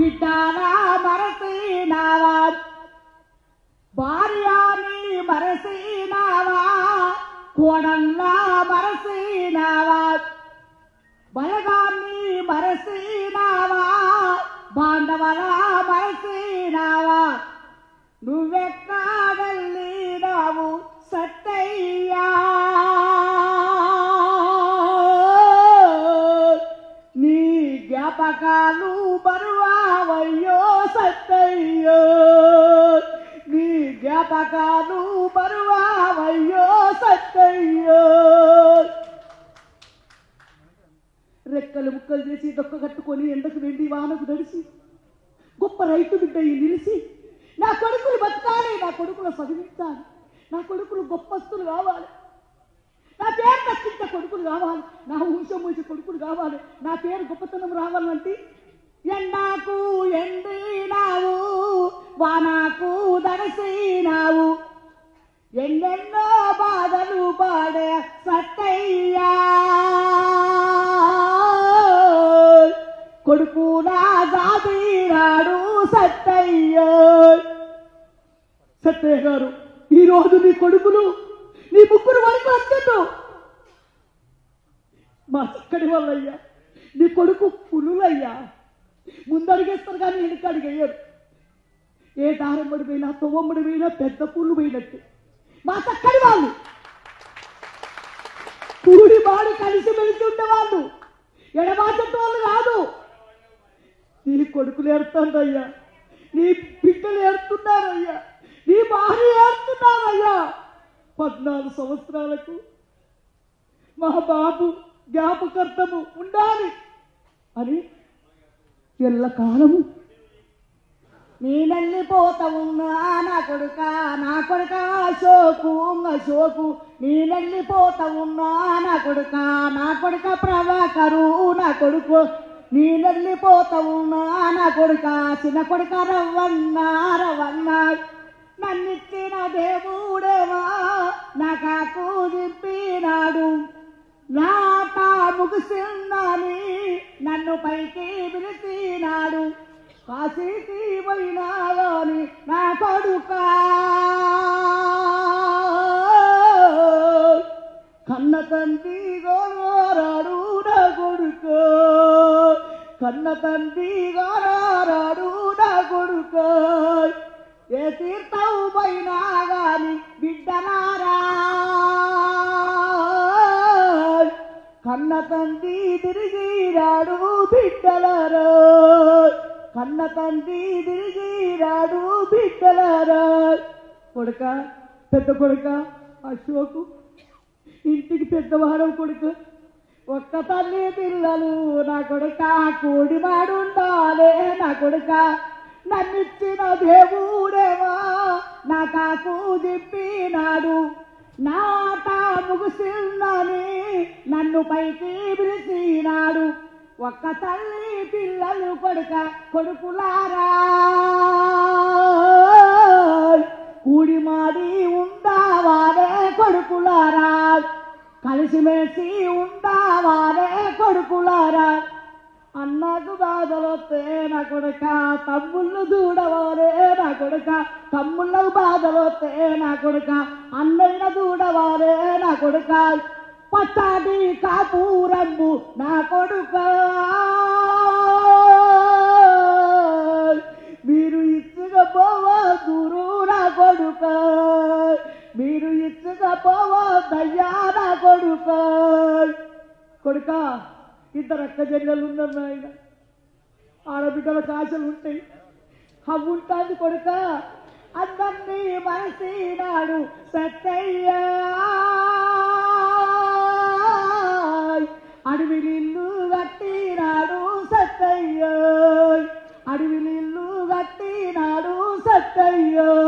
பிட்டானா மரசை நாவா பாரியானி மரசை நாவா கோடன்னா மரசை நாவா பலகாமி மரசை நாவா ಬಾಂಧವರ ಬಯಸಿನವ ನುವೆಕ್ಕಾದಲ್ಲಿ ನಾವು ಸತ್ತಯ್ಯ ನೀ ಜ್ಞಾಪಕಲು ಬರುವ బరువావయ్యో సత్తయ్యో నీ జ్ఞాపకాలు బరువావయ్యో సత్తయ్యో. రెక్కలు ముక్కలు చేసి దొక్క కట్టుకొని ఎండకు వెండి వానకు నడిచి గొప్ప రైతు బిడ్డ నిలిచి నా కొడుకులు బతకాలి నా కొడుకులు చదివిస్తాను నా కొడుకులు గొప్పస్తులు కావాలి. నా పేరు నచ్చింత కొడుకులు కావాలి నా వంశం మూసే కొడుకులు కావాలి నా పేరు గొప్పతనం రావాలంటే ఎండాకు వానాకు దరసినావు ఎన్నెన్నో బాధలు పాడే సత్తయ్యా. కొడుకు నా జాబీరాడు సత్తయ్యా. సత్తయ్య గారు ఈరోజు నీ కొడుకులు నీ ముగ్గురు వరకు వచ్చాను మా చక్కడి వాళ్ళయ్యా నీ కొడుకు పులులయ్యా. ముందడిగేస్తారు కానీ వెనక అడిగేయరు. ఏ దారమ్మడి పోయినా తొవ్వమ్మడి పోయినా పెద్ద పూలు పోయినట్టు. మా చక్కని వాళ్ళు. కూడి బాడు కలిసి మెలిసి ఉండేవాళ్ళు. ఎడబాటోళ్ళు కాదు. నీ కొడుకులు ఏడుతుందయ్యా నీ బిడ్డలు ఏడుతున్నారయ్యా నీ భార్య ఏడుతున్నారయ్యా పద్నాలుగు సంవత్సరాలకు మా బాబు జ్ఞాపకర్తము ఉండాలి అని ఎల్లకాలము నేనెళ్ళిపోతా ఉన్నా నా కొడుక నా కొడుక అశోకు అశోకు. నేనెళ్ళిపోతా ఉన్నా నా కొడుక నా కొడుక ప్రభాకరు నా కొడుకు. నేనెళ్ళిపోతా ఉన్నా నా కొడుక చిన్న కొడుక రవ్వన్న రవ్వన్న. నన్నిచ్చిన దేవుడేవా నా కాకు దింపినాడు నాట ముగిసిందని నన్ను పైకి పిలిచినాడు. కాశీకి పోయినాలోని నా కొడుక. కన్న తండ్రి గోరాడు నా కొడుక. కన్న తండ్రి గోరాడు నా కొడుక. ఏ తీర్థం పోయినా గాని బిడ్డనారా కన్న తండ్రి తిరిగిరాడు బిడ్డలరా. కన్న తండ్రి తిరిగిరాడు బిడ్డలారా కొడుక పెద్ద కొడుక అశోకు ఇంటికి పెద్దవారం కొడుకు. ఒక్క తల్లి పిల్లలు నా కొడుక కూడివాడుండాలే నా కొడుక నన్నిచ్చిన దేవుడేవా? నా కాకు చెప్పినాడు నాట ముగిసిందని నన్ను పైకి పిలిచినాడు ఒక్క తల్లి పిల్లలు కొడుక కొడుకులారా? కూడి మాడి ఉండావారే కొడుకులారా? కలిసిమెలిసి ఉండావారే కొడుకులారా? అన్నకు బాధలొస్తే నా కొడుక తమ్ముళ్ళు దూడవారే నా కొడుక తమ్ముళ్ళకు బాధలొస్తే నా కొడుక అన్నయ్య దూడవారే నా కొడుక. పచ్చడి కాపూరంబు నా కొడుక. మీరు ఇచ్చుగా గురు నా కొడుక. మీరు ఇచ్చుగా పోవా దయ్యా నా కొడుక. కొడుక ఇద్దరు అక్క జల్లెలు ఉన్నారు నాయన. ఆడబిడ్డలకు ఆశలు ఉంటాయి. అవి ఉంటుంది కొడుక. అందరినీ మనసీనాడు సత్తయ్యా. అడవిలిల్లు కట్టినాడు సత్తయ్యో. అడవిలిల్లు కట్టినాడు సత్తయ్యో.